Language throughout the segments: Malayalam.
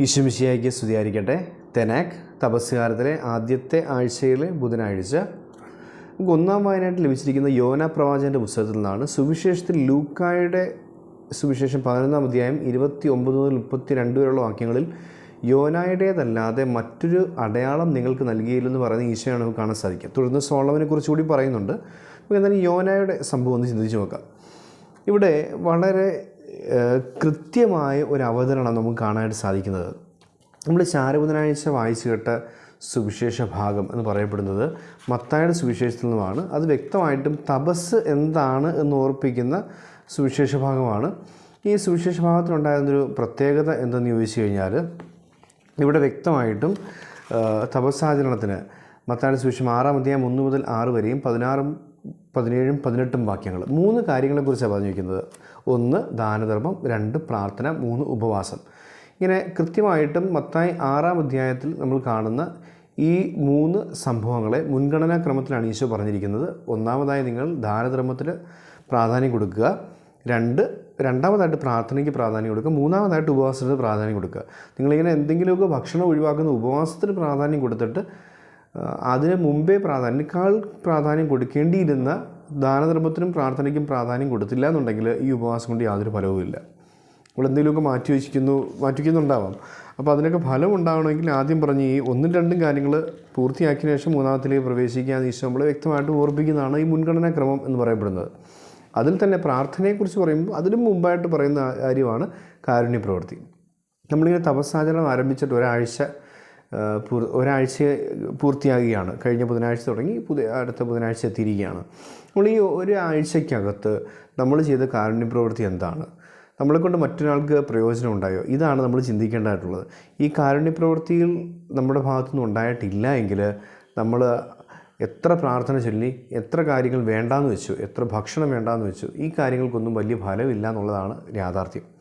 ഈശ്വമിശിയായിക്ക് സ്തുതിയായിരിക്കട്ടെ. തെനാക് തപസ്കാരത്തിലെ ആദ്യത്തെ ആഴ്ചയിലെ ബുധനാഴ്ച നമുക്ക് ഒന്നാം വായനയായിട്ട് ലഭിച്ചിരിക്കുന്ന യോന പ്രവാചന്റെ പുസ്തകത്തിൽ നിന്നാണ്. സുവിശേഷത്തിൽ ലൂക്കായുടെ സുവിശേഷം പതിനൊന്നാം അധ്യായം ഇരുപത്തി ഒമ്പത് മുതൽ മുപ്പത്തി രണ്ട് വരെയുള്ള വാക്യങ്ങളിൽ യോനായുടേതല്ലാതെ മറ്റൊരു അടയാളം നിങ്ങൾക്ക് നൽകിയില്ലെന്ന് പറയുന്ന ഈശോയാണ് നമുക്ക് കാണാൻ സാധിക്കുക. തുടർന്ന് സോളവനെ കുറിച്ച് കൂടി പറയുന്നുണ്ട്. നമുക്ക് എന്തായാലും യോനായുടെ സംഭവം ഒന്ന് ചിന്തിച്ച് നോക്കാം. ഇവിടെ വളരെ കൃത്യമായ ഒരു അവതരണം നമുക്ക് കാണാനായിട്ട് സാധിക്കുന്നത്. നമ്മൾ ശാരബുധനാഴ്ച വായിച്ചു കേട്ട സുവിശേഷ ഭാഗം എന്ന് പറയപ്പെടുന്നത് മത്തായുടെ സുവിശേഷത്തിൽ നിന്നുമാണ്. അത് വ്യക്തമായിട്ടും തപസ് എന്താണ് എന്ന് ഓർപ്പിക്കുന്ന സുവിശേഷ ഭാഗമാണ്. ഈ സുവിശേഷ ഭാഗത്തിനുണ്ടായിരുന്നൊരു പ്രത്യേകത എന്തെന്ന് ചോദിച്ചു കഴിഞ്ഞാൽ ഇവിടെ വ്യക്തമായിട്ടും തപസ്സാചരണത്തിന് മത്തായുടെ സുവിശേഷം ആറാം അധ്യായം ഒന്ന് മുതൽ ആറ് വരെയും പതിനാറും പതിനേഴും പതിനെട്ടും വാക്യങ്ങൾ. മൂന്ന് കാര്യങ്ങളെക്കുറിച്ചാണ് പറഞ്ഞിരിക്കുന്നത്. ഒന്ന് ദാനധർമ്മം. രണ്ട് പ്രാർത്ഥന. മൂന്ന് ഉപവാസം. ഇങ്ങനെ കൃത്യമായിട്ടും മത്തായി ആറാം അധ്യായത്തിൽ നമ്മൾ കാണുന്ന ഈ മൂന്ന് സംഭവങ്ങളെ മുൻഗണനാ ക്രമത്തിലാണ് ഈശോ പറഞ്ഞിരിക്കുന്നത്. ഒന്നാമതായി നിങ്ങൾ ദാനധർമ്മത്തിൽ പ്രാധാന്യം കൊടുക്കുക. രണ്ട് രണ്ടാമതായിട്ട് പ്രാർത്ഥനയ്ക്ക് പ്രാധാന്യം കൊടുക്കുക. മൂന്നാമതായിട്ട് ഉപവാസത്തിന് പ്രാധാന്യം കൊടുക്കുക. നിങ്ങളിങ്ങനെ എന്തെങ്കിലുമൊക്കെ ഭക്ഷണം ഒഴിവാക്കുന്ന ഉപവാസത്തിന് പ്രാധാന്യം കൊടുത്തിട്ട് അതിന് മുമ്പേ പ്രാധാന്യക്കാൾ പ്രാധാന്യം കൊടുക്കേണ്ടിയിരുന്ന ദാനധർമ്മത്തിനും പ്രാർത്ഥനയ്ക്കും പ്രാധാന്യം കൊടുത്തില്ല എന്നുണ്ടെങ്കിൽ ഈ ഉപവാസം കൊണ്ട് യാതൊരു ഫലവുമില്ല നമ്മൾ എന്തെങ്കിലുമൊക്കെ മാറ്റി വെച്ചിരിക്കുന്നു മാറ്റി വയ്ക്കുന്നുണ്ടാവാം അപ്പോൾ അതിനൊക്കെ ഫലം ഉണ്ടാവണമെങ്കിൽ ആദ്യം പറഞ്ഞ് ഈ ഒന്നും രണ്ടും കാര്യങ്ങൾ പൂർത്തിയാക്കിയ ശേഷം മൂന്നാമത്തിലേക്ക് പ്രവേശിക്കുക എന്ന് ഈശോ നമ്മളെ വ്യക്തമായിട്ട് ഓർപ്പിക്കുന്നതാണ് ഈ മുൻഗണനാക്രമം എന്ന് പറയപ്പെടുന്നത്. അതിൽ തന്നെ പ്രാർത്ഥനയെക്കുറിച്ച് പറയുമ്പോൾ അതിനും മുമ്പായിട്ട് പറയുന്ന കാര്യമാണ് കാരുണ്യ പ്രവൃത്തി നമ്മളിങ്ങനെ തപസ്സാചരണം ആരംഭിച്ചിട്ട് ഒരാഴ്ച ഒരാഴ്ച പൂർത്തിയാകുകയാണ്. കഴിഞ്ഞ ബുധനാഴ്ച തുടങ്ങി പുതിയ അടുത്ത ബുധനാഴ്ച എത്തിയിരിക്കുകയാണ്. നമ്മൾ ഈ ഒരു നമ്മൾ ചെയ്ത കാരുണ്യ പ്രവൃത്തി എന്താണ്? നമ്മളെ കൊണ്ട് മറ്റൊരാൾക്ക് പ്രയോജനം ഉണ്ടായോ? ഇതാണ് നമ്മൾ ചിന്തിക്കേണ്ടതായിട്ടുള്ളത്. ഈ കാരുണ്യ പ്രവൃത്തിയിൽ നമ്മുടെ ഭാഗത്തുനിന്ന് ഉണ്ടായിട്ടില്ല എങ്കിൽ നമ്മൾ എത്ര പ്രാർത്ഥന ചൊല്ലി എത്ര കാര്യങ്ങൾ വേണ്ടാന്ന് വെച്ചു എത്ര ഭക്ഷണം വേണ്ടാന്ന് വെച്ചു ഈ കാര്യങ്ങൾക്കൊന്നും വലിയ ഫലമില്ല എന്നുള്ളതാണ് യാഥാർത്ഥ്യം.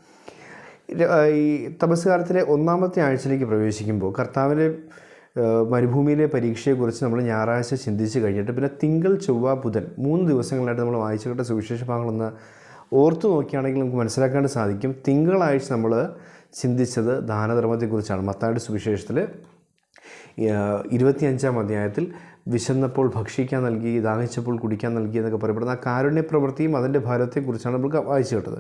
ഈ തപസ്കാലത്തിലെ ഒന്നാമത്തെ ആഴ്ചയിലേക്ക് പ്രവേശിക്കുമ്പോൾ കർത്താവിന്റെ മരുഭൂമിയിലെ പരീക്ഷയെക്കുറിച്ച് നമ്മൾ ഞായറാഴ്ച ചിന്തിച്ച് കഴിഞ്ഞിട്ട് പിന്നെ തിങ്കൾ ചൊവ്വ ബുധൻ മൂന്ന് ദിവസങ്ങളായിട്ട് നമ്മൾ വായിച്ചു കേട്ട സുവിശേഷ ഭാഗങ്ങളൊന്ന് ഓർത്തു നോക്കിയാണെങ്കിൽ നമുക്ക് മനസ്സിലാക്കാൻ സാധിക്കും. തിങ്കളാഴ്ച നമ്മൾ ചിന്തിച്ചത് ദാനധർമ്മത്തെക്കുറിച്ചാണ്. മത്തായുടെ സുവിശേഷത്തിൽ ഇരുപത്തിയഞ്ചാം അധ്യായത്തിൽ വിശന്നപ്പോൾ ഭക്ഷിക്കാൻ നൽകി ദാഹിച്ചപ്പോൾ കുടിക്കാൻ നൽകി എന്നൊക്കെ പറയപ്പെടുന്ന ആ കാരുണ്യ പ്രവൃത്തിയും അതിന്റെ ഫലത്തെക്കുറിച്ചാണ് നമ്മൾ വായിച്ചു കേട്ടത്.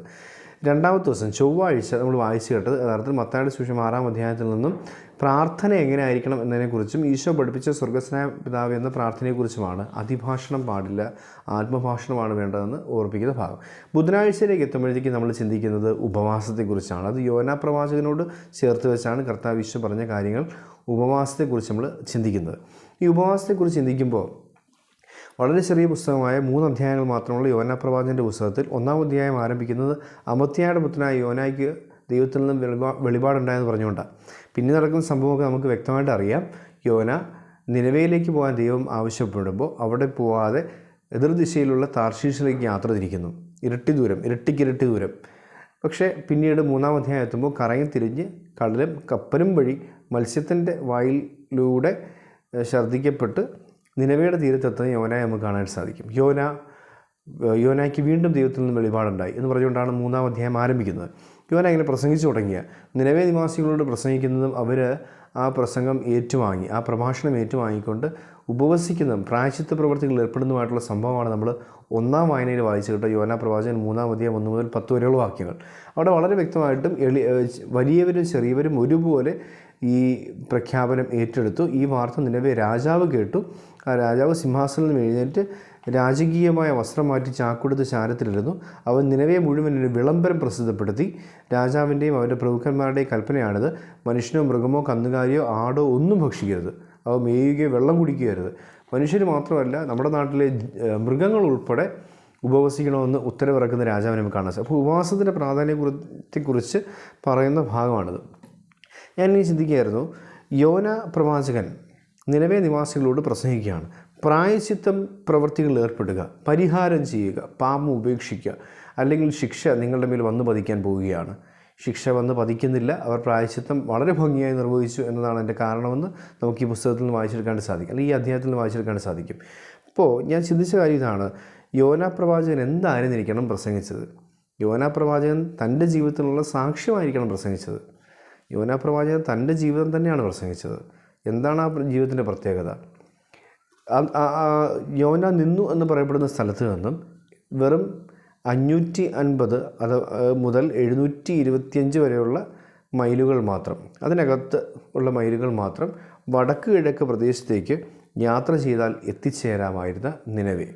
രണ്ടാമത്തെ ദിവസം ചൊവ്വാഴ്ച നമ്മൾ വായിച്ചു കേട്ടത് യഥാർത്ഥത്തിൽ മത്തായുടെ സുവിശേഷം ആറാം അധ്യായത്തിൽ നിന്നും പ്രാർത്ഥന എങ്ങനെ ആയിരിക്കണം എന്നതിനെക്കുറിച്ചും ഈശോ പഠിപ്പിച്ച സ്വർഗസ്നായ പിതാവ് എന്ന പ്രാർത്ഥനയെക്കുറിച്ചുമാണ് അതിഭാഷണം പാടില്ല ആത്മഭാഷണമാണ് വേണ്ടതെന്ന് ഓർപ്പിക്കുന്ന ഭാഗം. ബുധനാഴ്ചയിലേക്ക് എത്തുമ്പോഴത്തേക്ക് നമ്മൾ ചിന്തിക്കുന്നത് ഉപവാസത്തെക്കുറിച്ചാണ്. അത് യോനാ പ്രവാചകനോട് ചേർത്ത് വെച്ചാണ് കർത്താവ് ഈശോ പറഞ്ഞ കാര്യങ്ങൾ ഉപവാസത്തെക്കുറിച്ച് നമ്മൾ ചിന്തിക്കുന്നത്. ഈ ഉപവാസത്തെക്കുറിച്ച് ചിന്തിക്കുമ്പോൾ വളരെ ചെറിയ പുസ്തകമായ മൂന്ന് അധ്യായങ്ങൾ മാത്രമുള്ള യോന പ്രവാചന്റെ പുസ്തകത്തിൽ ഒന്നാം അധ്യായം ആരംഭിക്കുന്നത് അമത്യായുടെ പുത്രനായ യോനായ്ക്ക് ദൈവത്തിൽ നിന്നും വെളിപാ വെളിപാടുണ്ടായെന്ന് പറഞ്ഞുകൊണ്ടാണ് പിന്നെ നടക്കുന്ന സംഭവമൊക്കെ നമുക്ക് വ്യക്തമായിട്ട് അറിയാം. യോന നിലവയിലേക്ക് പോകാൻ ദൈവം ആവശ്യപ്പെടുമ്പോൾ അവിടെ പോവാതെ എതിർദിശയിലുള്ള താർശീഷിലേക്ക് യാത്ര തിരിക്കുന്നു. ഇരട്ടി ദൂരം ഇരട്ടിക്കിരട്ടി ദൂരം. പക്ഷേ പിന്നീട് മൂന്നാം അധ്യായം എത്തുമ്പോൾ കറങ്ങി തിരിഞ്ഞ് കടലും കപ്പലും വഴി മത്സ്യത്തിന്റെ വായിലൂടെ ഛർദ്ദിക്കപ്പെട്ട് നിലവയുടെ തീരത്തെത്തുന്ന യോനായെ നമുക്ക് കാണാൻ സാധിക്കും. യോന യോനയ്ക്ക് വീണ്ടും ദൈവത്തിൽ നിന്ന് വെളിപാടുണ്ടായി എന്ന് പറഞ്ഞുകൊണ്ടാണ് മൂന്നാം അധ്യായം ആരംഭിക്കുന്നത്. യോന ഇങ്ങനെ പ്രസംഗിച്ചു തുടങ്ങിയ. നിലവേ നിവാസികളോട് പ്രസംഗിക്കുന്നതും അവർ ആ പ്രസംഗം ഏറ്റുവാങ്ങി ആ പ്രഭാഷണം ഏറ്റുവാങ്ങിക്കൊണ്ട് ഉപവസിക്കുന്നതും പ്രായശിത്വ പ്രവർത്തികളിൽ ഏർപ്പെടുന്നതുമായിട്ടുള്ള സംഭവമാണ് നമ്മൾ ഒന്നാം വായനയിൽ വായിച്ചു കേട്ടോ യോന പ്രവാചകൻ മൂന്നാം അധ്യായം ഒന്ന് മുതൽ പത്ത് വരെയുള്ള വാക്യങ്ങൾ. അവിടെ വളരെ വ്യക്തമായിട്ടും എളി വലിയവരും ചെറിയവരും ഒരുപോലെ ഈ പ്രഖ്യാപനം ഏറ്റെടുത്തു. ഈ വാർത്ത നിലവേ രാജാവ് കേട്ടു. ആ രാജാവ് സിംഹാസനത്തിൽ എഴുന്നേറ്റ് രാജകീയമായ വസ്ത്രം മാറ്റി ചാക്കുടുത്ത് ചാരത്തിലിരുന്നു അവൻ നിലവെ മുഴുവൻ ഒരു വിളംബരം പ്രസിദ്ധപ്പെടുത്തി. രാജാവിന്റെയും അവന്റെ പ്രഭുക്കന്മാരുടെയും കൽപ്പനയാണിത്. മനുഷ്യനോ മൃഗമോ കന്നുകാലിയോ ആടോ ഒന്നും ഭക്ഷിക്കരുത്. അവ മേയുകയോ വെള്ളം കുടിക്കുകയരുത്. മനുഷ്യർ മാത്രമല്ല നമ്മുടെ നാട്ടിലെ മൃഗങ്ങൾ ഉൾപ്പെടെ ഉപവസിക്കണമെന്ന് ഉത്തരവിറക്കുന്ന രാജാവിനെ നമുക്ക് കാണാൻ സാധിക്കും അപ്പോൾ ഉപവാസത്തിന്റെ പ്രാധാന്യത്തെക്കുറിച്ച് പറയുന്ന ഭാഗമാണിത്. ഞാൻ ഇനി ചിന്തിക്കുകയായിരുന്നു. യോന പ്രവാചകൻ നിലവേ നിവാസികളോട് പ്രസംഗിക്കുകയാണ്. പ്രായശ്ചിത്തം പ്രവൃത്തികളിൽ ഏർപ്പെടുക പരിഹാരം ചെയ്യുക പാപം ഉപേക്ഷിക്കുക അല്ലെങ്കിൽ ശിക്ഷ നിങ്ങളുടെ മേൽ വന്നു പതിക്കാൻ പോവുകയാണ്. ശിക്ഷ വന്ന് പതിക്കുന്നില്ല അവർ പ്രായശ്ചിത്തം വളരെ ഭംഗിയായി നിർവഹിച്ചു എന്നതാണ് എന്റെ കാരണമെന്ന് നമുക്ക് ഈ പുസ്തകത്തിൽ നിന്ന് വായിച്ചെടുക്കാൻ സാധിക്കും അല്ലെങ്കിൽ ഈ അധ്യായത്തിൽ നിന്ന് വായിച്ചെടുക്കാൻ സാധിക്കും. അപ്പോൾ ഞാൻ ചിന്തിച്ച കാര്യം ഇതാണ് യോന പ്രവാചകൻ എന്തായിരുന്നിരിക്കണം പ്രസംഗിച്ചത്? യോന പ്രവാചകൻ തന്റെ ജീവിതത്തിലുള്ള സാക്ഷ്യമായിരിക്കണം പ്രസംഗിച്ചത്. യോന പ്രവാചകൻ തന്റെ ജീവിതം തന്നെയാണ് പ്രസംഗിച്ചത്. എന്താണ് ആ ജീവിതത്തിന്റെ പ്രത്യേകത? യോന നിന്നു എന്ന് പറയപ്പെടുന്ന സ്ഥലത്ത് നിന്നും വെറും അഞ്ഞൂറ്റി അൻപത് അത് മുതൽ എഴുന്നൂറ്റി ഇരുപത്തിയഞ്ച് വരെയുള്ള മൈലുകൾ മാത്രം അതിനകത്ത് ഉള്ള മൈലുകൾ മാത്രം വടക്ക് കിഴക്ക് പ്രദേശത്തേക്ക് യാത്ര ചെയ്താൽ എത്തിച്ചേരാമായിരുന്ന നിലവേ.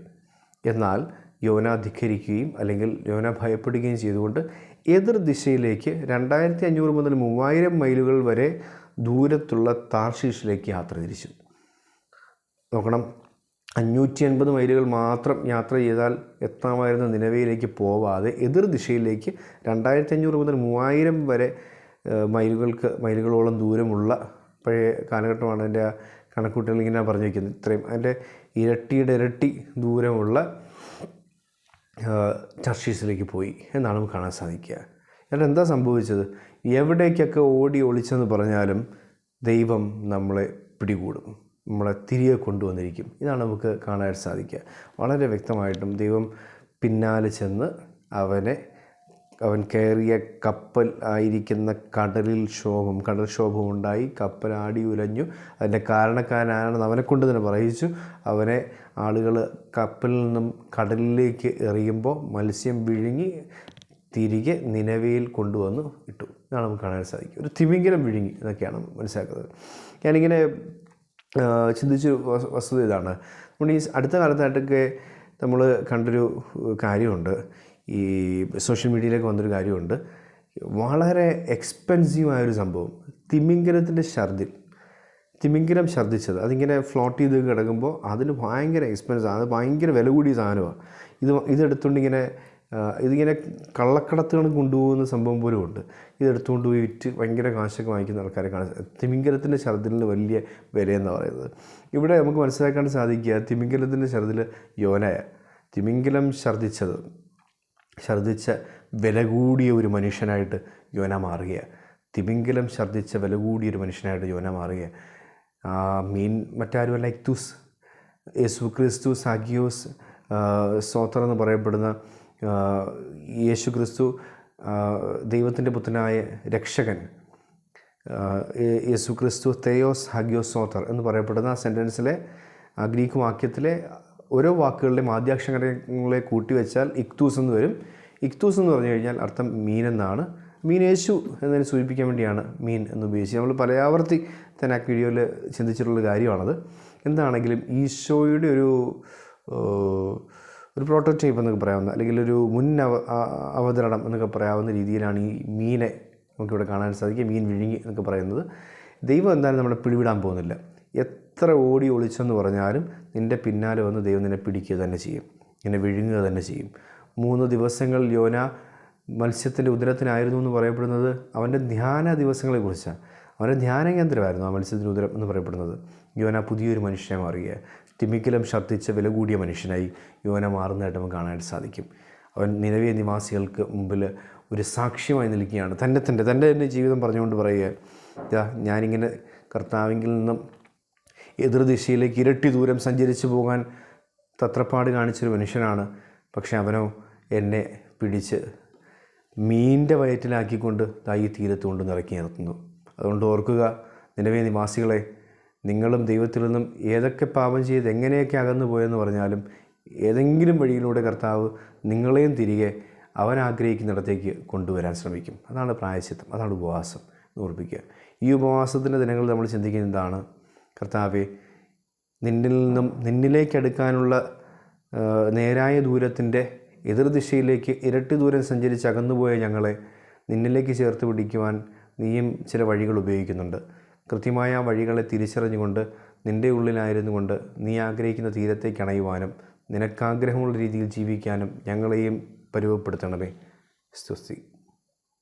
എന്നാൽ യോന ധിക്കരിക്കുകയും അല്ലെങ്കിൽ യോന ഭയപ്പെടുകയും ചെയ്തുകൊണ്ട് എതിർ ദിശയിലേക്ക് രണ്ടായിരത്തി അഞ്ഞൂറ് മുതൽ മൂവായിരം മൈലുകൾ വരെ ദൂരത്തുള്ള താർഷീഷിലേക്ക് യാത്ര തിരിച്ചു. നോക്കണം അഞ്ഞൂറ്റി അൻപത് മൈലുകൾ മാത്രം യാത്ര ചെയ്താൽ എത്താമായിരുന്ന നിലവിലേക്ക് പോവാതെ എതിർ ദിശയിലേക്ക് രണ്ടായിരത്തി അഞ്ഞൂറ് മുതൽ മൂവായിരം വരെ മൈലുകൾക്ക് മൈലുകളോളം ദൂരമുള്ള പഴയ കാലഘട്ടമാണ് എന്റെ ആ കണക്കൂട്ടൽ ഇങ്ങനെ പറഞ്ഞു വയ്ക്കുന്നത് ഇത്രയും അതിന്റെ ഇരട്ടിയുടെ ഇരട്ടി ദൂരമുള്ള ചർച്ചീസിലേക്ക് പോയി എന്നാണ് നമുക്ക് കാണാൻ സാധിക്കുക. എന്നിട്ട് എന്താ സംഭവിച്ചത്? എവിടേക്കൊക്കെ ഓടി ഒളിച്ചെന്ന് പറഞ്ഞാലും ദൈവം നമ്മളെ പിടികൂടും. നമ്മളെ തിരികെ കൊണ്ടുവന്നിരിക്കും. ഇതാണ് നമുക്ക് കാണാൻ സാധിക്കുക. വളരെ വ്യക്തമായിട്ടും ദൈവം പിന്നാലെ ചെന്ന് അവനെ അവൻ കയറിയ കപ്പൽ ആയിരിക്കുന്ന കടലിൽ ക്ഷോഭം കടൽ ക്ഷോഭം ഉണ്ടായി. കപ്പൽ ആടി ഉലഞ്ഞു. അതിന്റെ കാരണക്കാരനാണെന്ന് അവനെ കൊണ്ട് തന്നെ പറയിച്ചു. അവനെ ആളുകൾ കപ്പലിൽ നിന്നും കടലിലേക്ക് എറിയുമ്പോൾ മത്സ്യം വിഴുങ്ങി തിരികെ നിലവിയിൽ കൊണ്ടുവന്ന് ഇട്ടു. ഇതാണ് നമുക്ക് കാണാൻ സാധിക്കും ഒരു തിമിംഗലം വിഴുങ്ങി എന്നൊക്കെയാണ് മനസ്സിലാക്കുന്നത്. ഞാനിങ്ങനെ വസ്- വസ്തുത ഇതാണ്. നമ്മൾ ഈ അടുത്ത കാലത്തായിട്ടൊക്കെ നമ്മൾ കണ്ടൊരു കാര്യമുണ്ട്. ഈ സോഷ്യൽ മീഡിയയിലേക്ക് വന്നൊരു കാര്യമുണ്ട്. വളരെ എക്സ്പെൻസീവായൊരു സംഭവം. തിമിംഗലത്തിന്റെ ഛർദിൽ. തിമിംഗലം ഛർദ്ദിച്ചത് അതിങ്ങനെ ഫ്ലോട്ട് ചെയ്ത് കിടക്കുമ്പോൾ അതിന് ഭയങ്കര എക്സ്പെൻസ് അത് ഭയങ്കര വില കൂടിയ സാധനമാണ്. ഇത് ഇതെടുത്തുകൊണ്ട് ഇങ്ങനെ ഇതിങ്ങനെ കള്ളക്കടത്തുകൾ കൊണ്ടുപോകുന്ന സംഭവം പോലും ഉണ്ട്. ഇതെടുത്തുകൊണ്ട് പോയി വിറ്റ് ഭയങ്കര കാശൊക്കെ വാങ്ങിക്കുന്ന ആൾക്കാരെ കാണാൻ തിമിംഗലത്തിന്റെ ഛർദിലിന് വലിയ വിലയെന്ന് പറയുന്നത്. ഇവിടെ നമുക്ക് മനസ്സിലാക്കാൻ സാധിക്കുക തിമിംഗലത്തിന്റെ ശരത്തിൽ യോനയ. തിമിംഗലം ഛർദ്ദിച്ചത് ഛർദ്ദിച്ച വില കൂടിയ ഒരു മനുഷ്യനായിട്ട് യോന മാറുകയാണ് തിമിംഗലം ഛർദ്ദിച്ച വില കൂടിയ ഒരു മനുഷ്യനായിട്ട് യോന മാറുകയാണ് ആ, മീൻ മറ്റാരുമല്ല ഇക്തൂസ്. യേശു ക്രിസ്തു സാഗിയോസ് സോത്രം എന്ന് പറയപ്പെടുന്ന യേശു ക്രിസ്തു ദൈവത്തിന്റെ പുത്രനായ രക്ഷകൻ യേശു ക്രിസ്തു തേയോസ് ഹഗ്യോസ് സോത്തർ എന്ന് പറയപ്പെടുന്ന സെന്റൻസിലെ ഗ്രീക്ക് വാക്യത്തിലെ ഓരോ വാക്കുകളുടെയും ആദ്യാക്ഷരങ്ങളെ കൂട്ടിവെച്ചാൽ ഇക്തൂസ് എന്ന് വരും. ഇക്തൂസ് എന്ന് പറഞ്ഞു കഴിഞ്ഞാൽ അർത്ഥം മീൻ എന്നാണ്. മീൻ യേശു എന്നതിനെ സൂചിപ്പിക്കാൻ വേണ്ടിയാണ് മീൻ എന്ന് ഉപയോഗിച്ചത്. നമ്മൾ പലയാവർത്തി തന്നെ ആ വീഡിയോയിൽ ചിന്തിച്ചിട്ടുള്ള കാര്യമാണത്. എന്താണെങ്കിലും ഈശോയുടെ ഒരു ഒരു പ്രോട്ടോടൈപ്പ് എന്നൊക്കെ പറയാവുന്ന അല്ലെങ്കിൽ ഒരു മുൻ അവ അവതരണം എന്നൊക്കെ പറയാവുന്ന രീതിയിലാണ് ഈ മീനെ നമുക്കിവിടെ കാണാൻ സാധിക്കുക മീൻ വിഴുങ്ങി എന്നൊക്കെ പറയുന്നത്. ദൈവം എന്തായാലും നമ്മളെ പിടിവിടാൻ പോകുന്നില്ല. എത്ര ഓടി ഒളിച്ചെന്ന് പറഞ്ഞാലും നിന്റെ പിന്നാലെ വന്ന് ദൈവം നിന്നെ പിടിക്കുക തന്നെ ചെയ്യും. നിന്നെ വിഴുങ്ങുക തന്നെ ചെയ്യും. മൂന്ന് ദിവസങ്ങൾ യോന മത്സ്യത്തിന്റെ ഉദരത്തിനായിരുന്നു എന്ന് പറയപ്പെടുന്നത്. അവന്റെ ധ്യാന ദിവസങ്ങളെക്കുറിച്ചാണ്. അവന്റെ ധ്യാന കേന്ദ്രമായിരുന്നു ആ മത്സ്യത്തിന്റെ ഉദരം എന്ന് പറയപ്പെടുന്നത്. യോന പുതിയൊരു മനുഷ്യനെ മാറുക തിമിക്കലം ഛർദ്ദിച്ച വില കൂടിയ മനുഷ്യനായി യോന മാറുന്നതായിട്ട് നമുക്ക് കാണാനായിട്ട് സാധിക്കും. അവൻ നിലവിയ നിവാസികൾക്ക് മുമ്പിൽ ഒരു സാക്ഷ്യമായി നിൽക്കുകയാണ്. തന്റെ തന്റെ തന്റെ തന്നെ ജീവിതം പറഞ്ഞുകൊണ്ട് പറയുക ഞാനിങ്ങനെ കർത്താവിങ്കിൽ നിന്നും എതിർദിശയിലേക്ക് ഇരട്ടി ദൂരം സഞ്ചരിച്ചു പോകാൻ തത്രപ്പാട് കാണിച്ചൊരു മനുഷ്യനാണ്. പക്ഷെ അവനോ എന്നെ പിടിച്ച് മീന്റെ വയറ്റിലാക്കിക്കൊണ്ട് തായി തീരത്ത് കൊണ്ട് നിറക്കി നിർത്തുന്നു. അതുകൊണ്ട് ഓർക്കുക നിലവിലെ നിവാസികളെ നിങ്ങളും ദൈവത്തിൽ നിന്നും ഏതൊക്കെ പാപം ചെയ്ത് എങ്ങനെയൊക്കെ അകന്നു പോയെന്ന് പറഞ്ഞാലും ഏതെങ്കിലും വഴിയിലൂടെ കർത്താവ് നിങ്ങളെയും തിരികെ അവൻ ആഗ്രഹിക്കുന്നിടത്തേക്ക് കൊണ്ടുവരാൻ ശ്രമിക്കും. അതാണ് പ്രായശിത്വം അതാണ് ഉപവാസം എന്ന് ഓർപ്പിക്കുക. ഈ ഉപവാസത്തിന്റെ ദിനങ്ങൾ നമ്മൾ ചിന്തിക്കുന്നത് എന്താണ്? കർത്താവെ നിന്നിൽ നിന്നും നിന്നിലേക്ക് അടുക്കാനുള്ള നേരായ ദൂരത്തിന്റെ എതിർദിശയിലേക്ക് ഇരട്ടി ദൂരം സഞ്ചരിച്ച് അകന്നുപോയ ഞങ്ങളെ നിന്നിലേക്ക് ചേർത്ത് പിടിക്കുവാൻ നീയും ചില വഴികൾ ഉപയോഗിക്കുന്നുണ്ട്. കൃത്യമായ വഴികളെ തിരിച്ചറിഞ്ഞുകൊണ്ട് നിന്റെ ഉള്ളിലായിരുന്നു കൊണ്ട് നീ ആഗ്രഹിക്കുന്ന തീരത്തേക്ക് അണയുവാനും നിനക്കാഗ്രഹമുള്ള രീതിയിൽ ജീവിക്കാനും ഞങ്ങളെയും പരുവപ്പെടുത്തണമേ സ്തുതി